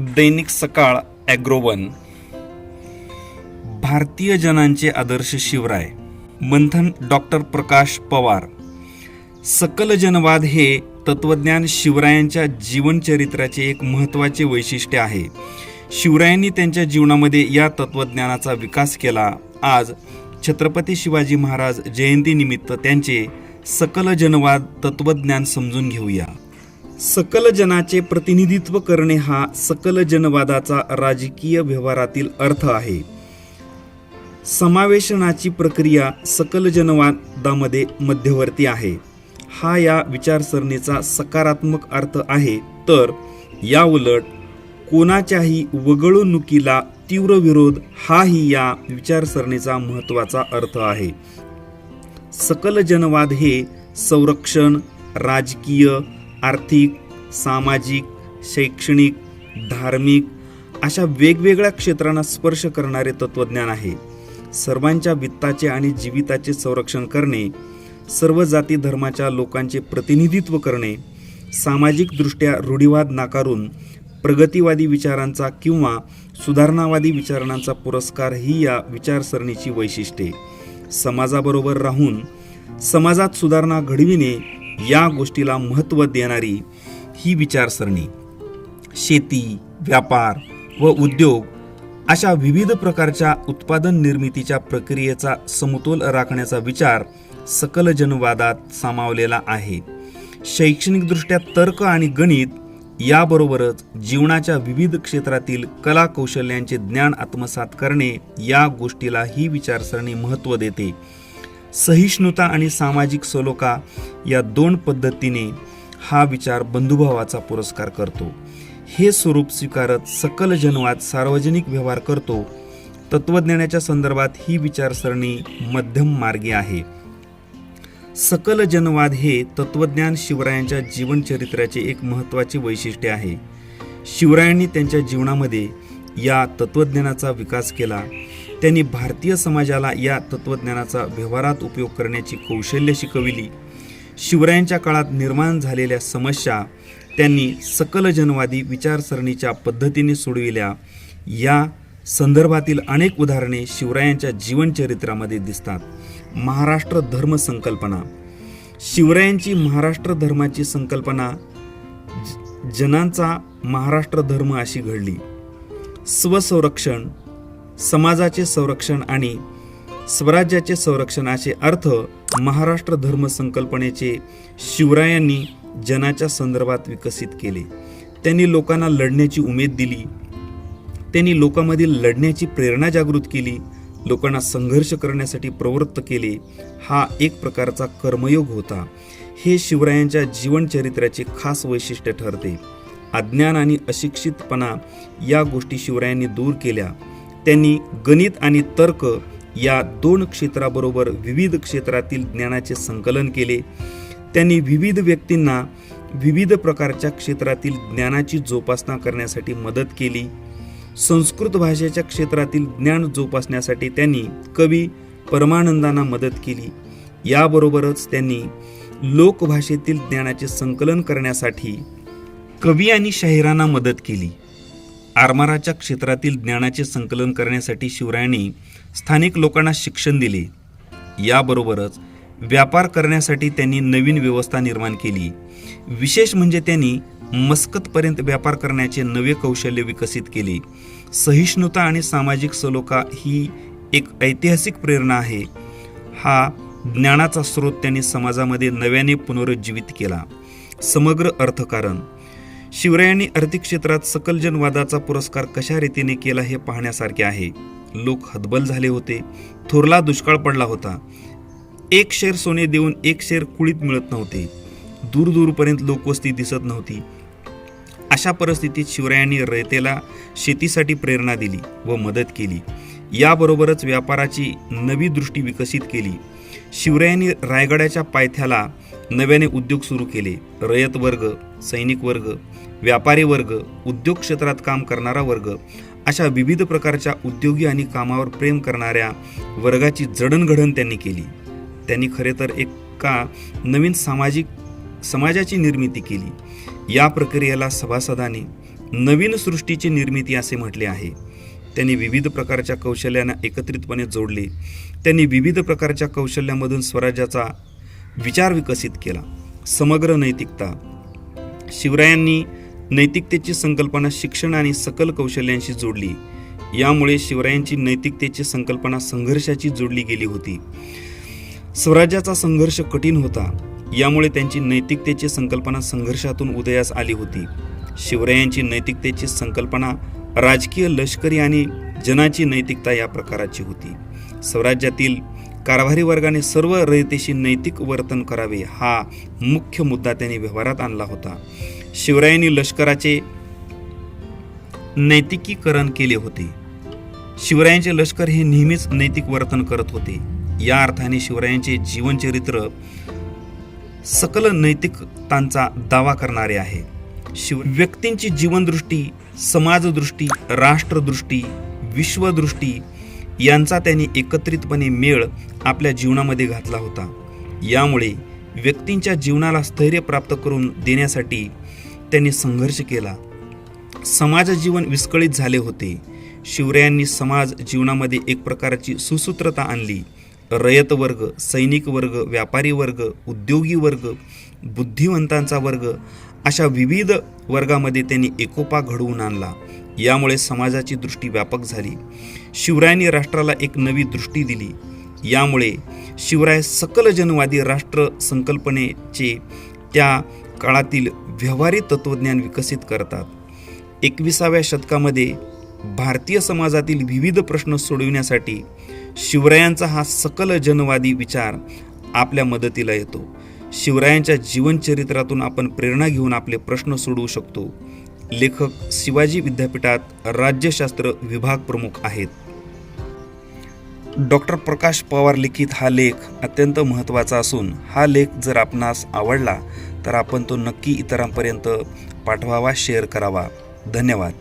दैनिक सकाळ ॲग्रोवन भारतीय जनांचे आदर्श शिवराय. मंथन डॉक्टर प्रकाश पवार. सकल जनवाद हे तत्वज्ञान शिवरायांच्या जीवनचरित्राचे एक महत्त्वाचे वैशिष्ट्य आहे. शिवरायांनी त्यांच्या जीवनामध्ये या तत्वज्ञानाचा विकास केला. आज छत्रपती शिवाजी महाराज जयंतीनिमित्त त्यांचे सकल जनवाद तत्वज्ञान समजून घेऊया. सकल जनाचे प्रतिनिधित्व करणे हा सकल जनवादाचा राजकीय व्यवहारातील अर्थ आहे. समावेशनाची प्रक्रिया सकल जनवादामध्ये मध्यवर्ती आहे. हा या विचारसरणीचा सकारात्मक अर्थ आहे. तर या उलट कोणाच्याही वगळणुकीला तीव्र विरोध हाही या विचारसरणीचा महत्त्वाचा अर्थ आहे. सकल जनवाद हे संरक्षण राजकीय आर्थिक सामाजिक शैक्षणिक धार्मिक अशा वेगवेगळ्या क्षेत्रांना स्पर्श करणारे तत्वज्ञान आहे. सर्वांच्या वित्ताचे आणि जीविताचे संरक्षण करणे सर्व जाती धर्माच्या लोकांचे प्रतिनिधित्व करणे सामाजिकदृष्ट्या रूढीवाद नाकारून प्रगतीवादी विचारांचा किंवा सुधारणावादी विचारांचा पुरस्कार ही या विचारसरणीची वैशिष्ट्ये. समाजाबरोबर राहून समाजात सुधारणा घडविणे या गोष्टीला महत्त्व देणारी ही विचारसरणी. शेती व्यापार व उद्योग अशा विविध प्रकारच्या उत्पादन निर्मितीच्या प्रक्रियेचा समतोल राखण्याचा विचार सकल जनवादात सामावलेला आहे. शैक्षणिकदृष्ट्या तर्क आणि गणित याबरोबरच जीवनाच्या विविध क्षेत्रातील कला कौशल्यांचे ज्ञान आत्मसात करणे या गोष्टीला ही विचारसरणी महत्त्व देते. सहिष्णुता आणि सामाजिक सलोखा या दोन पद्धतीने हा विचार बंधुभावाचा पुरस्कार करतो. हे स्वरूप स्वीकारत सकल जनवाद सार्वजनिक व्यवहार करतो. तत्वज्ञानाच्या संदर्भात ही विचारसरणी मध्यम मार्गी आहे. सकल जनवाद हे तत्वज्ञान शिवरायांच्या जीवनचरित्राचे एक महत्त्वाचे वैशिष्ट्य आहे. शिवरायांनी त्यांच्या जीवनामध्ये या तत्त्वज्ञानाचा विकास केला. त्यांनी भारतीय समाजाला या तत्त्वज्ञानाचा व्यवहारात उपयोग करण्याची कौशल्य शिकविली. शिवरायांच्या काळात निर्माण झालेल्या समस्या त्यांनी सकल जनवादी विचारसरणीच्या पद्धतीने सोडविल्या. या संदर्भातील अनेक उदाहरणे शिवरायांच्या जीवनचरित्रामध्ये दिसतात. महाराष्ट्र धर्म संकल्पना. शिवरायांची महाराष्ट्र धर्माची संकल्पना ज- जनांचा महाराष्ट्र धर्म अशी घडली. स्वसंरक्षण समाजाचे संरक्षण आणि स्वराज्याचे संरक्षण असे अर्थ महाराष्ट्र धर्म संकल्पनेचे शिवरायांनी जनाच्या संदर्भात विकसित केले. त्यांनी लोकांना लढण्याची उमेद दिली. त्यांनी लोकांमधील लढण्याची प्रेरणा जागृत केली. लोकांना संघर्ष करण्यासाठी प्रवृत्त केले. हा एक प्रकारचा कर्मयोग होता. हे शिवरायांच्या जीवनचरित्राचे खास वैशिष्ट्य ठरते. अज्ञान आणि अशिक्षितपणा या गोष्टी शिवरायांनी दूर केल्या. त्यांनी गणित आणि तर्क या दोन क्षेत्राबरोबर विविध क्षेत्रातील ज्ञानाचे संकलन केले. त्यांनी विविध व्यक्तींना विविध प्रकारच्या क्षेत्रातील ज्ञानाची जोपासना करण्यासाठी मदत केली. संस्कृत भाषेच्या क्षेत्रातील ज्ञान जोपासण्यासाठी त्यांनी कवी परमानंदांना मदत केली. याबरोबरच त्यांनी लोकभाषेतील ज्ञानाचे संकलन करण्यासाठी कवी आणि शाहिरांना मदत केली. आरमाराच्या क्षेत्रातील ज्ञानाचे संकलन करण्यासाठी शिवरायांनी स्थानिक लोकांना शिक्षण दिले. याबरोबरच व्यापार करण्यासाठी त्यांनी नवीन व्यवस्था निर्माण केली. विशेष म्हणजे त्यांनी मस्कतपर्यंत व्यापार करण्याचे नवे कौशल्य विकसित केले. सहिष्णुता आणि सामाजिक सलोखा ही एक ऐतिहासिक प्रेरणा आहे. हा ज्ञानाचा स्रोत त्यांनी समाजामध्ये नव्याने पुनरुज्जीवित केला. समग्र अर्थकारण शिवरायांनी आर्थिक क्षेत्रात सकल जनवादाचा पुरस्कार कशा रीतीने केला हे पाहण्यासारखे आहे. लोक हतबल झाले होते. थोरला दुष्काळ पडला होता. एक शेर सोने देऊन एक शेर कुळीत मिळत नव्हते. दूरदूरपर्यंत लोकवस्ती दिसत नव्हती. अशा परिस्थितीत शिवरायांनी रयतेला शेतीसाठी प्रेरणा दिली व मदत केली. याबरोबरच व्यापाराची नवी दृष्टी विकसित केली. शिवरायांनी रायगडाच्या पायथ्याला नव्याने उद्योग सुरू केले. रयत वर्ग सैनिक वर्ग व्यापारी वर्ग उद्योग क्षेत्रात काम करणारा वर्ग अशा विविध प्रकारच्या उद्योगी आणि कामावर प्रेम करणाऱ्या वर्गाची जडणघडण त्यांनी केली. त्यांनी खरे तर एका नवीन सामाजिक समाजाची निर्मिती केली. या प्रक्रियेला सभासदाने नवीन सृष्टीची निर्मिती असे म्हटले आहे. त्यांनी विविध प्रकारच्या कौशल्यांना एकत्रितपणे जोडले. त्यांनी विविध प्रकारच्या कौशल्यामधून स्वराज्याचा विचार विकसित केला. समग्र नैतिकता. शिवरायांनी नैतिकतेची संकल्पना शिक्षण आणि सकल कौशल्यांशी जोडली. यामुळे शिवरायांची नैतिकतेची संकल्पना संघर्षाची जोडली गेली होती. स्वराज्याचा संघर्ष कठीण होता. यामुळे त्यांची नैतिकतेची संकल्पना संघर्षातून उदयास आली होती. शिवरायांची नैतिकतेची संकल्पना राजकीय लष्करी आणि जनाची नैतिकता या प्रकाराची होती. स्वराज्यातील कारभारी वर्गाने सर्व रयतेशी नैतिक वर्तन करावे हा मुख्य मुद्दा त्यांनी व्यवहारात आणला होता. शिवरायांनी लष्कराचे नैतिकीकरण केले होते. शिवरायांचे लष्कर हे नेहमीच नैतिक वर्तन करत होते. या अर्थाने शिवरायांचे जीवनचरित्र सकल नैतिकतांचा दावा करणारे आहे. शिव व्यक्तींची जीवनदृष्टी समाजदृष्टी राष्ट्रदृष्टी विश्वदृष्टी यांचा त्यांनी एकत्रितपणे मेळ आपल्या जीवनामध्ये घातला होता. यामुळे व्यक्तींच्या जीवनाला स्थैर्य प्राप्त करून देण्यासाठी त्यांनी संघर्ष केला. समाज जीवन विस्कळीत झाले होते. शिवरायांनी समाज जीवनामध्ये एक प्रकारची सुसूत्रता आणली. रयत वर्ग सैनिक वर्ग व्यापारी वर्ग उद्योगी वर्ग बुद्धिवंतांचा वर्ग अशा विविध वर्गामध्ये त्यांनी एकोपा घडवून आणला. यामुळे समाजाची दृष्टी व्यापक झाली. शिवरायांनी राष्ट्राला एक नवी दृष्टी दिली. यामुळे शिवराय सकल जनवादी राष्ट्र संकल्पनेचे त्या काळातील व्यवहारी तत्त्वज्ञान विकसित करतात. एकविसाव्या शतकामध्ये भारतीय समाजातील विविध प्रश्न सोडविण्यासाठी शिवरायांचा हा सकल जनवादी विचार आपल्या मदतीला येतो. शिवरायांच्या जीवनचरित्रातून आपण प्रेरणा घेऊन आपले प्रश्न सोडवू शकतो. लेखक शिवाजी विद्यापीठात राज्यशास्त्र विभाग प्रमुख आहेत. डॉक्टर प्रकाश पवार लिखित हा लेख अत्यंत महत्त्वाचा असून हा लेख जर आपणास आवडला तर आपण तो नक्की इतरांपर्यंत पाठवावा शेअर करावा. धन्यवाद.